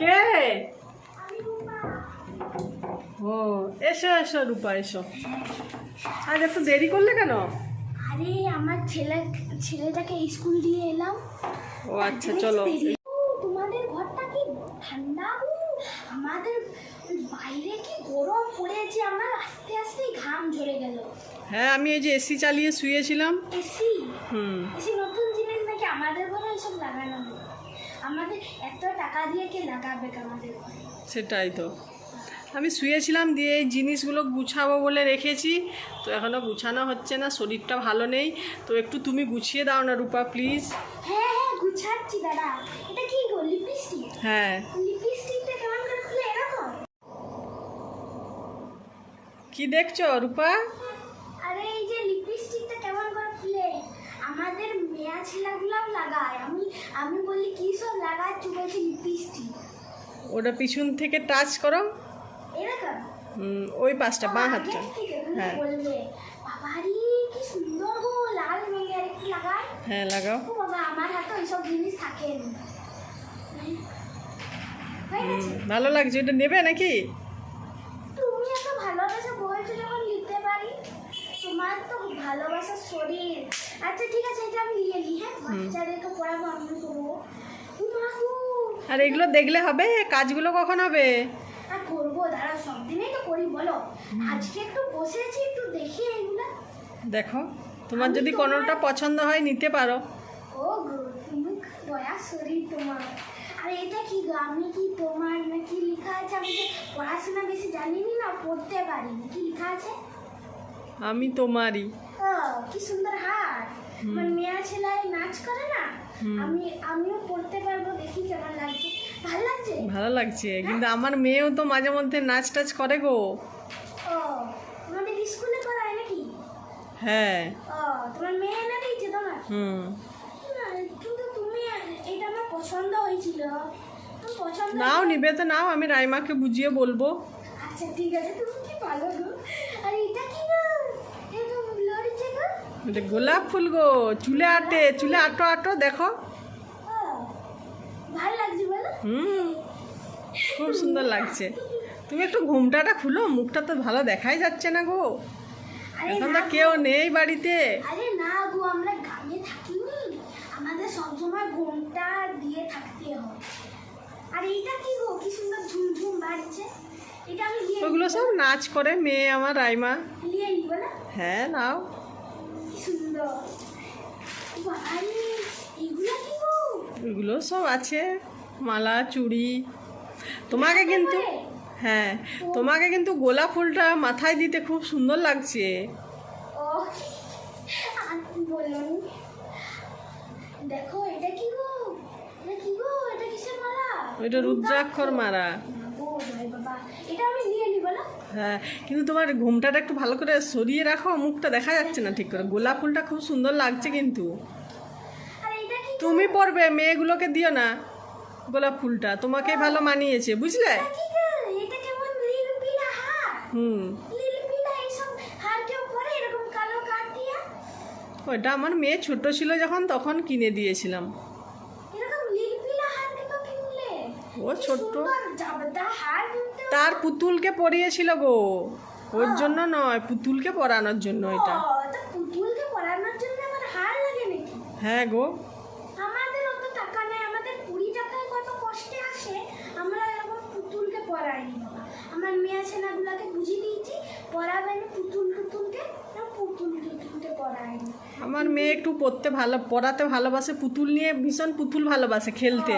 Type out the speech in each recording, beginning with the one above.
কে? ও এসো এসো রূপা এসো। আজ একটু দেরি করলে কেন? আরে আমার ছেলে ছেলেটাকে স্কুল দিয়ে এলাম। ও আচ্ছা চলো। তোমাদের ঘরটা কি ঠান্ডা? আমাদের বাইরে কি গরম পড়েছে? আমার আস্তে আস্তে ঘাম ঝরে গেল। হ্যাঁ আমি এই যে এসি চালিয়ে শুয়েছিলাম। এসি? হুম। এসি নতুন জিনিস নাকি আমাদের ঘরে এসব লাগানো আমাদের এত টাকা দিয়ে কে লাগাবে আমাদের ঘরে? সেটাই তো। আমি শুয়েছিলাম দিয়ে এই জিনিসগুলো গুছাবো বলে রেখেছি। তো এখনও গুছানো হচ্ছে না শরীরটা ভালো নেই। তো একটু তুমি গুছিয়ে দাও না রূপা প্লিজ হ্যাঁ হ্যাঁ গুছাচ্ছি দাদা। এটা কি গো লিপস্টিক হ্যাঁ। লিপস্টিকটা কেমন করে খুলে এরকম? কি দেখছ রূপা আরে এই যে লিপস্টিকটা কেমন করে খুলে আমাদের মেয়া ছেলেগুলাও লাগায় আমি আমি বলি কি সব লাগাচ্ছ বলছি লিপস্টিক ওটা পিছন থেকে টাচ করো। ওই পাশটা বাঁ হাতটা। হ্যাঁ। হ্যাঁ লাগাও? ভালো লাগছে ওটা নেবে নাকি? তুমি এত ভালোবাসা বলছো যখন নিতে পারি তোমার তো ভালোবাসার শরীর। আচ্ছা ঠিক আছে এটা আমি নিয়ে নিই হ্যাঁ? বাচ্চাদেরকে পড়াবো আমি করব আর এগুলো দেখলে হবে? কাজগুলো কখন হবে? আর করব দাঁড়া সব দিনেই তো করি বলো। আজকে একটু বসেছি একটু দেখি এগুলা। দেখো তোমার যদি কোনোটা পছন্দ হয় নিতে পারো। ও গো তুমি দয়া শরীর তোমার। আর এটা কি আমি কি তোমার না কি লেখা আছে? আমি পড়াশোনা বেশি জানিনি না পড়তে পারি কি লেখা আছে? আমি তোমারই। কি সুন্দর হার। আমার মেয়া ছেলে নাচ করে না আমি আমিও পড়তে পারব দেখি কেমন লাগছে। ভালো লাগছে? ভালো লাগছে কিন্তু আমার মেয়েও তো মাঝে মধ্যে নাচ টাচ করে গো। আমাদের স্কুলে করায় নাকি? হ্যাঁ। ও তোমার মেয়ে দিয়েছে তোমার? হুম। কিন্তু তুমি এটা আমার পছন্দ হয়েছিল। নাও নিবে তো নাও আমি রাইমাকে বুঝিয়ে বলব। আচ্ছা ঠিক আছে তুমি কি ভালো গো আর এটা কি গো এটা লড়ছে গো এটা গোলাপ ফুল গো চুলে আটে চুলে আটো আটো দেখো। হুম খুব সুন্দর লাগছে। তুমি একটু ঘুমটাটা খুলো মুখটা তো ভালো দেখাই যাচ্ছে না গো। এখন তো কেউ নেই বাড়িতে। আরে না গো আমরা গ্রামে থাকিনি। আমাদের সবসময় ঘুমটা দিয়ে থাকতে হয়। আর এইটা কি গো? কি সুন্দর ঝুমঝুম বাজছে। এটা আমি নিয়ে ওগুলো সব নাচ করে মেয়ে আমার রাইমা। হ্যাঁ নাও। সুন্দর এগুলো সব আছে। মালা চুড়ি। তোমাকে কিন্তু হ্যাঁ তোমাকে কিন্তু গোলাপ ফুলটা মাথায় দিতে খুব সুন্দর লাগছে। দেখো এটা কি গো? এটা কি গো? এটা কিসের মালা? ওইটা রুদ্রাক্ষর মারা ও ভাই বাবা এটা আমি নিয়ে হ্যাঁ কিন্তু তোমার ঘুমটাটা একটু ভালো করে সরিয়ে রাখো মুখটা দেখা যাচ্ছে না ঠিক করে। গোলাপ ফুলটা খুব সুন্দর লাগছে কিন্তু। তুমি পরবে মেয়েগুলোকে দিও না গোলাপ ফুলটা তোমাকে ভালো মানিয়েছে বুঝলে? হুম। ওইটা আমার মেয়ে ছোট ছিল যখন তখন কিনে দিয়েছিলাম। ও ছোট্ট তার পুতুলকে পরিয়েছিল গো। ওর জন্য নয় পুতুলকে পরানোর জন্য এটা। পুতুলকে পরানোর জন্য আমার হার লাগে নাকি? হ্যাঁ গো। আমাদের অত টাকা নেই আমাদের কুড়ি টাকায় কত কষ্টে আসে আমরা এরকম পুতুলকে আমার মেয়ে ছেলেগুলোকে বুঝিয়ে দিয়েছি পুতুল টুতুলকে না পুতুল টুতুলকে পড়াইনি। আমার মেয়ে একটু পড়তে ভালো পড়াতে ভালোবাসে পুতুল নিয়ে ভীষণ পুতুল ভালোবাসে খেলতে।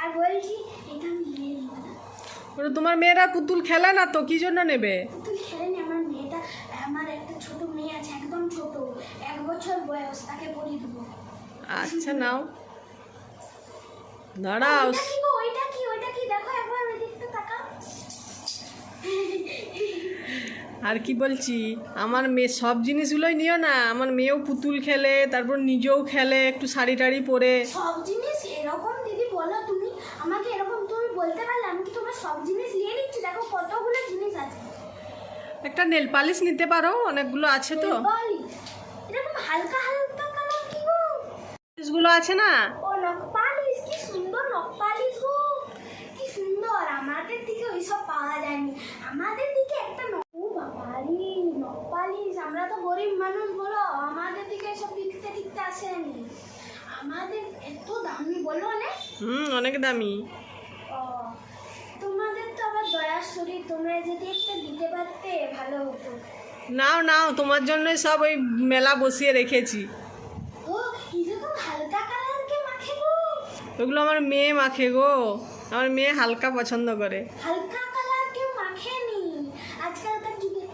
আর বলছি এটা আমি নিয়ে নিব না ওটা তোমার মেয়েরা পুতুল খেলে না তো? কি জন্য নেবে? পুতুল খেলে নি আমার মেয়েটা আমার একটা ছোট মেয়ে আছে একদম ছোট। এক বছর বয়স তাকে পরিয়ে দেবো। আচ্ছা নাও। দাঁড়াও। ওইটা কি গো? ওইটা কি? ওইটা কি? দেখো একবার ওই দিকটা তাকাও। আর কি বলছি? আমার মেয়ে সব জিনিসগুলোই নিও না। আমার মেয়েও পুতুল খেলে তারপর নিজেও খেলে একটু শাড়ি টাড়ি পরে। সব জিনিস বলতে পারলাম কি তোমরা সব জিনিস নিয়ে নিচ্ছি? দেখো কতগুলো জিনিস আছে। একটা নেল পালিশ নিতে পারো অনেকগুলো আছে তো। এরকম হালকা হালকা কালার কি গো? গুলো আছে না? ও নখ পালিশ কি সুন্দর নখ পালিশ গো। কি সুন্দর আমাদের দিকে ওই সব পাওয়া যায়নি। আমাদের দিকে একটা নখ বাবারি নখ পালিশ আমরা তো গরিব মানুষ বলো আমাদের দিকে এসব দিকতে টিকতে আসেনি। আমাদের এত দামি বলো অনেক। হুম অনেক দামি। তোমাদের তো আবার দয়ার শরীর তোমরা যদি একটা দিতে পারতে ভালো হতো। নাও নাও তোমার জন্যই সব ওই মেলা বসিয়ে রেখেছি। ও এরকম হালকা কালার মাখে গো। ওগুলো আমার মেয়ে মাখে গো। আমার মেয়ে হালকা পছন্দ করে। হালকা কালার কেউ মাখেনি। আজকালকার যুগে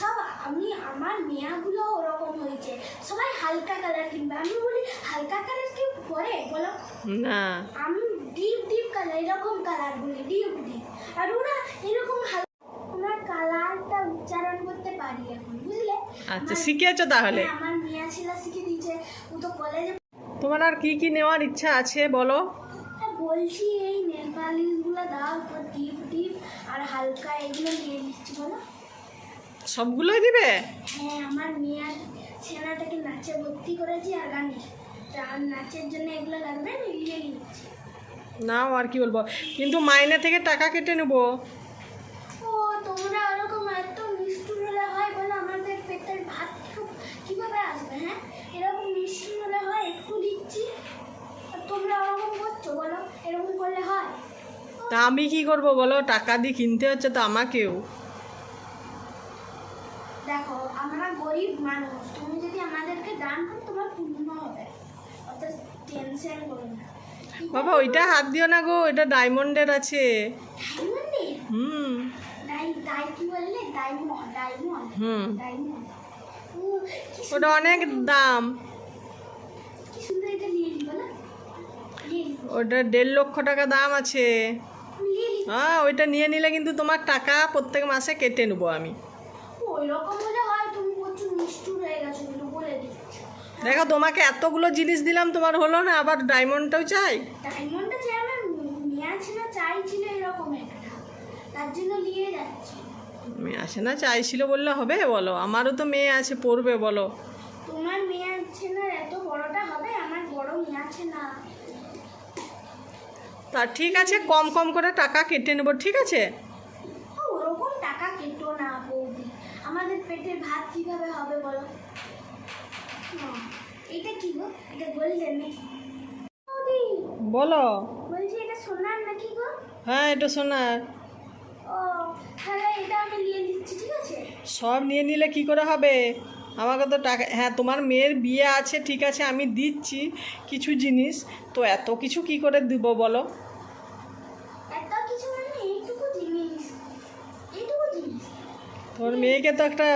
সব আমি আমার মেয়াগুলো ওরকম হয়েছে। সবাই হালকা কালার কিনবে। আমি বলি হালকা কালার কেউ পরে? বলো। না। আমি ডিপ ডিপ কালার এরকম কালার বলি ডিপ ডিপ। আর ওরা এরকম আমার কালারটা উচ্চারণ করতে পারি এখন বুঝলে? আচ্ছা শিখেছো তাহলে? হ্যাঁ, আমার মেয়া ছেলে শিখে দিয়েছে। ও তো কলেজে তোমার আর কি কি নেওয়ার ইচ্ছা আছে বলো? হ্যাঁ, বলছি এই নেল পালিশগুলো দাও তো ডিপ ডিপ আর হালকা এগুলো নিয়ে নিচ্ছি বলো? সবগুলোই দিবে? হ্যাঁ আমার মেয়ের ছেলেটাকে নাচে ভর্তি করেছি আর গানে। আর নাচের জন্য এগুলো লাগবে নিয়ে নিচ্ছি। নাও আর কি বলব? কিন্তু মাইনে থেকে টাকা কেটে নেব। ও তোমরা ওরকম এত মিষ্টি হলে হয় বলো আমাদের পেটের ভাত খুব কীভাবে আসবে হ্যাঁ? এরকম মিষ্টি হলে হয় একটু দিচ্ছি। আর তোমরা ওরকম করছ বলো এরকম করলে হয়। তা আমি কি করব বলো? টাকা দিয়ে কিনতে হচ্ছে তো আমাকেও। দেখো আমরা গরিব মানুষ তুমি যদি আমাদেরকে দান করো তোমার পূর্ণ হবে। অত টেনশন করো না। বাবা ওইটা হাত দিও না গো এটা ডায়মন্ডের আছে। হুম। হুম। ওটা অনেক দাম। ওটা দেড় লক্ষ টাকা দাম আছে। হ্যাঁ ওইটা নিয়ে নিলে কিন্তু তোমার টাকা প্রত্যেক মাসে কেটে নেব আমি। ওই রকম হলে হয় তুমি প্রচুর নিষ্ঠুর হয়ে গেছো কিন্তু বলে দিচ্ছি দেখো তোমাকে এতগুলো জিনিস দিলাম তোমার হলো না আবার ডায়মন্ডটাও চাই? ডায়মন্ডটা যে আমার মেয়া ছিল চাইছিল এরকম একটা। তার জন্য নিয়ে যাচ্ছি। মেয়ে আসে না চাইছিল বললে হবে বলো। আমারও তো মেয়ে আছে পড়বে বলো। তোমার মেয়ে আছে না এত বড়টা হবে আমার বড় মেয়ে আছে না। তা ঠিক আছে কম কম করে টাকা কেটে নেব ঠিক আছে? ওরকম টাকা কেটো না বৌদি। আমাদের পেটের ভাত কীভাবে হবে বলো? এটা কি গো? এটা গোল্ডেন নাকি? বলো। বলছি এটা সোনার নাকি গো? হ্যাঁ এটা সোনার। ও তাহলে এটা আমি নিয়ে নিচ্ছি ঠিক আছে? সব নিয়ে নিলে কি করে হবে? আমাকে তো টাকা হ্যাঁ তোমার মেয়ের বিয়ে আছে ঠিক আছে আমি দিচ্ছি কিছু জিনিস। তো এত কিছু কি করে দিব বলো? তোমার মেয়েকে তো একটা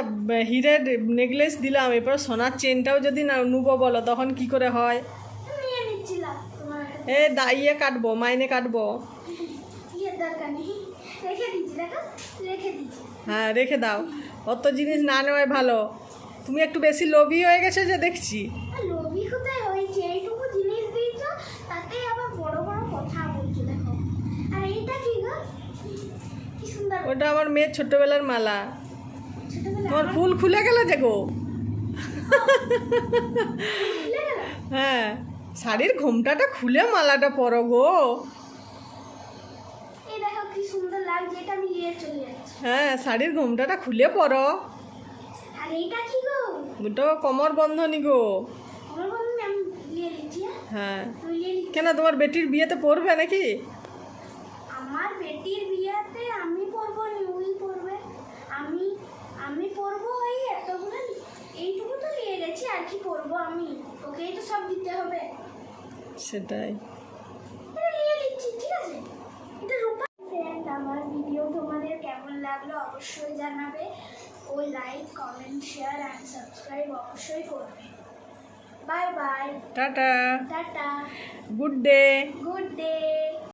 হিরের নেকলেস দিলাম এরপর সোনার চেনটাও যদি না নুবো বলো তখন কি করে হয়? এ দাইয়ে কাটবো মাইনে কাটবো। হ্যাঁ রেখে দাও। অত জিনিস না নেওয়াই ভালো। তুমি একটু বেশি লোভী হয়ে গেছো যে দেখছি। আর কোথায় হয়েছে এইটুকু জিনিস দিয়েছ তাতেই আবার বড় বড় কথা বলছো দেখো আর এইটা কি গো? কি সুন্দর। ওটা আমার মেয়ের ছোট্টবেলার মালা। তোমার ফুল খুলে গেল যে গো। হ্যাঁ শাড়ির ঘোমটাটা খুলে মালাটা পরো গো। হ্যাঁ শাড়ির ঘোমটাটা খুলে পরো। ওটা কমর বন্ধনী গো। হ্যাঁ? হ্যাঁ। কেন তোমার বেটির বিয়েতে পড়বে নাকি? আমার বেটির বিয়েতে আমি পরবো নি ওই পরবে। আমি আমি পরবো ওই এতগুলো এইটুকু তো নিয়ে গেছি আর কি পরবো আমি? ওকেই তো সব দিতে হবে। সেটাই। নিয়ে নিচ্ছি ঠিক আছে? এটা রূপা ফ্রেন্ড আমার ভিডিও তোমাদের কেমন লাগল অবশ্যই জানাবে। ও like comment share and subscribe অবশ্যই করবে। Bye bye tata. Tata. Good day good day